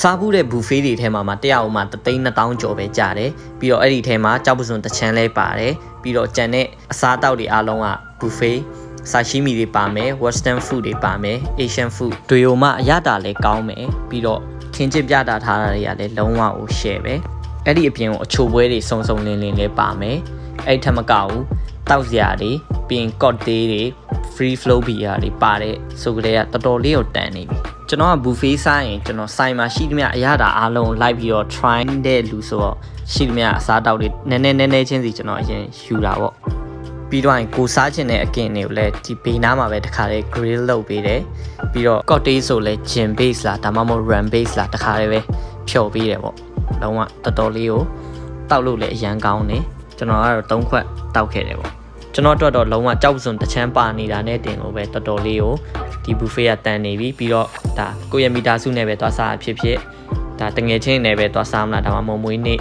စားဘူးတဲ့ buffet တွေထဲမှာမှတရားဥမာ3သိန်း2000ကျော်ပဲကြာတယ်ပြီးတော့အဲ့ဒီထဲမှာကြောက်ပစုံတစ်ချမ်းလဲပါတယ်ပြီးတော့ကြံတဲ့အစားအသောက်တွေအားလုံးက buffet ဆာရှိမီတွေပါမယ် western food တွေပါမယ် asian food တွေကိုမှအရတာလဲကောင်းမယ်ပြီးတော့ခင်းချစ်ပြတာထားတာတွေကလည်းလုံးဝကို share ပဲအဲ့ဒီအပြင်ကိုအချိုပွဲတွေစုံစုံလင်းလင်းလဲပါမယ်အဲ့ဒီထက်မကဘူးတောက်စရာတွေပြီးရင် cocktail တွေ free flow beer တွေပါတဲ့ဆိုကြတဲ့ကတော်တော်လေးကိုတန်နေပြီကျွန်တော်က buffet စားရင်ကျွန်တော်ဆိုင်မှာရှိသမျှအရသာအားလုံးလိုက်ပြီးတော့ try တဲ့လူဆိုတော့ရှိသမျှအစားတောက်တွေနည်းနည်းနည်းနည်းချင်းစီကျွန်တော်အရင်ယူတာပေါ့ပြီးတော့ရင်ကိုစားချင်တဲ့အကင်တွေကိုလည်းဒီဘေးနားမှာပဲတခါလေး grill လုပ်ပေးတယ်ပြီးတော့ cocktail ဆိုလဲ gin base လားဒါမှမဟုတ် rum base လားတခါလေးပဲဖြော်ပေးတယ်ပေါ့လုံးဝတော်တော်လေးကိုတောက်လို့လည်းအရန်ကောင်းတယ်ကျွန်တော်ကတော့၃ခွက်တောက်ခဲ့တယ်ပေါ့ ကျွန်တော်အတွက်တော့လုံးဝကြောက်စုံတချမ်းပါနေတာနဲ့တင်ကိုပဲတော်တော်လေးကိုဒီ buffet ကတန်နေပြီပြီးတော့ဒါကိုယ့်ရဲ့မီတာစုနဲ့ပဲသွားစားအဖြစ်ဖြစ်ဒါတငယ်ချင်းနဲ့ပဲသွားစားမလားဒါမှမဟုတ်မွေးနေ့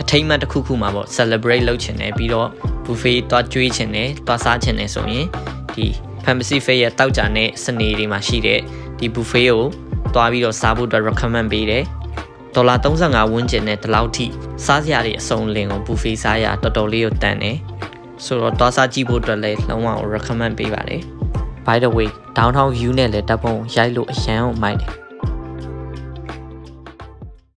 အထိမ်းအမှတ်တစ်ခုခုမှာပေါ့ celebrate လုပ်ချင်တယ်ပြီးတော့ buffet သွားကျွေးချင်တယ်သွားစားချင်တယ်ဆိုရင်ဒီ Fantasy Fair ရဲ့တောက်ကြတဲ့စနေတွေမှာရှိတဲ့ဒီ buffet ကိုသွားပြီးတော့စားဖို့အတွက် recommend ပေးတယ်ဒေါ်လာ35ဝန်းကျင်နဲ့ဒီလောက်ထိစားစရာတွေအစုံလင်ကို buffet စားရတော်တော်လေးကိုတန်တယ် ဆိုတော့သွားစားကြည့်ဖို့အတွက်လည်းလုံးဝ recommend ပေးပါတယ် by the way downtown view နဲ့လည်းတပ်ပုံရိုက်လို့အရန်ကိုမိုက်တယ်